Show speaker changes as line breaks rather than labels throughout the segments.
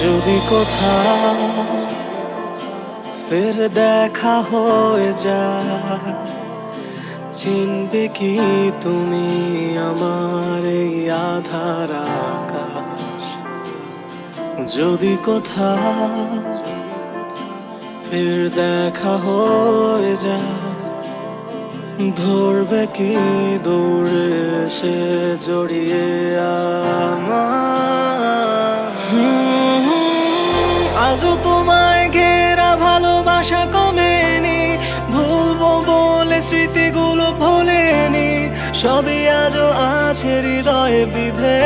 যদি কোথাও ফের দেখা হয়ে যায়, চিনবে কি তুমি আমার এই আধার আকাশ? যদি কোথাও ফের দেখা হয়ে যায়, ধরবে কি দৌড়ে সে জড়িয়ে আমার আজও তোমায় ঘেরা ভালোবাসা কমেনি। ভুলবো বলে স্মৃতিগুলো ভোলেনি। সবই আজও আছে হৃদয়ে বিধে।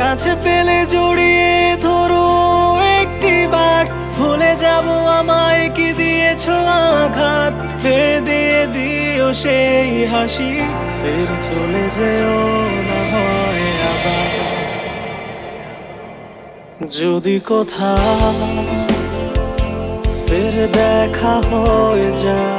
কাছে পেলে জড়িয়ে ধরো একটি বার। ভুলে যাব আমায় কি দিয়েছ আঘাত। ফের দিয়ে দিও সেই হাসি। ফের চলে যেও না হয় আবার। যদি কোথাও ফের দেখা হয়ে যায়।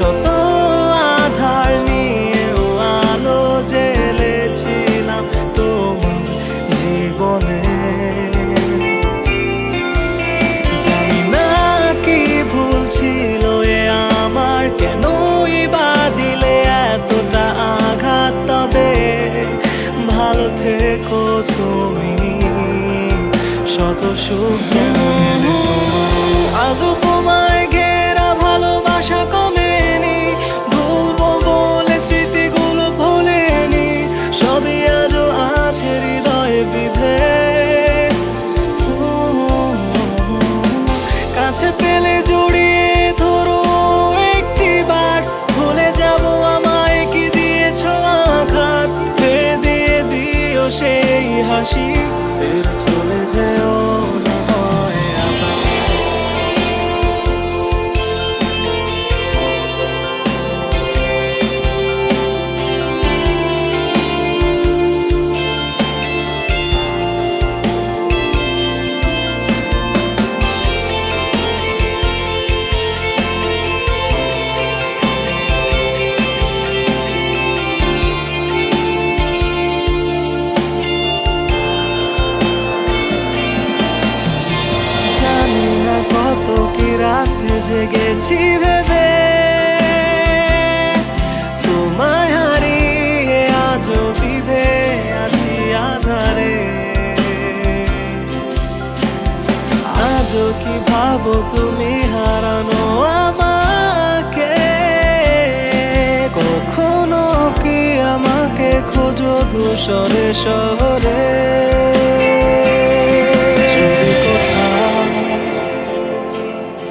শত আধার নিয়েও আলো জেলেছিলাম তোমার জীবনে। জানি না কি ভুল ছিল এ আমার, কেনই বা দিলে এতটা আঘাত তবে। ভালো থেকো তুমি, শত সুখ যেন আজও তোমায় কাছে পেলে জড়িয়ে ধরো একটি বার। ভুলে যাব আমায় কি দিয়েছ আঘাত। দিয়ে দিও সেই হাসি। ফের জেগেছি ভেবে। তোমায় হারিয়ে আজও বিধে আছি আধারে। আজও কি ভাবো তুমি হারানো আমাকে? কখনো কি আমাকে খোঁজো ধূসরে শহরে?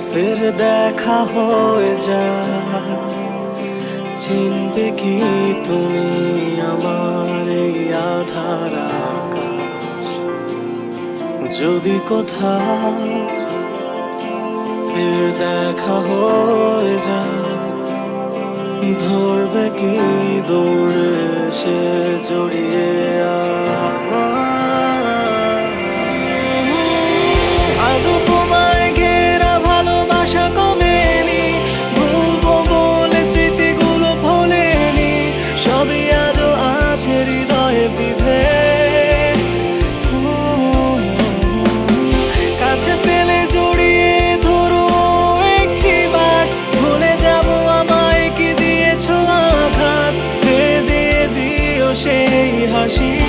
ফের দেখা হয়ে যায় চিনবে কি তুমি আমার এই আধার আকাশ? যদি কোথাও ফের দেখা হয়ে যায় ধরবে কি দৌড়ে সে জড়িয়ে 心。